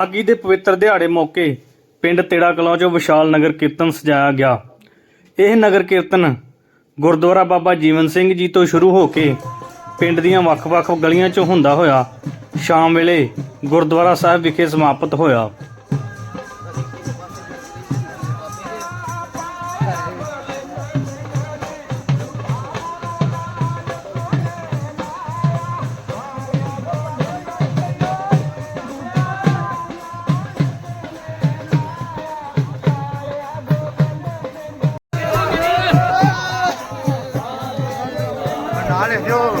ਮਾਗੀ ਦੇ ਪਵਿੱਤਰ ਦਿਹਾੜੇ ਮੌਕੇ ਪਿੰਡ ਤੇੜਾ ਕਲਾਂ 'ਚੋਂ ਵਿਸ਼ਾਲ ਨਗਰ ਕੀਰਤਨ ਸਜਾਇਆ ਗਿਆ। ਇਹ ਨਗਰ ਕੀਰਤਨ ਗੁਰਦੁਆਰਾ ਬਾਬਾ ਜੀਵਨ ਸਿੰਘ ਜੀ ਤੋਂ ਸ਼ੁਰੂ ਹੋ ਕੇ ਪਿੰਡ ਦੀਆਂ ਵੱਖ-ਵੱਖ ਗਲੀਆਂ 'ਚੋਂ ਹੁੰਦਾ ਹੋਇਆ ਸ਼ਾਮ ਵੇਲੇ ਗੁਰਦੁਆਰਾ ਸਾਹਿਬ ਵਿਖੇ ਸਮਾਪਤ ਹੋਇਆ। Vale, Dios.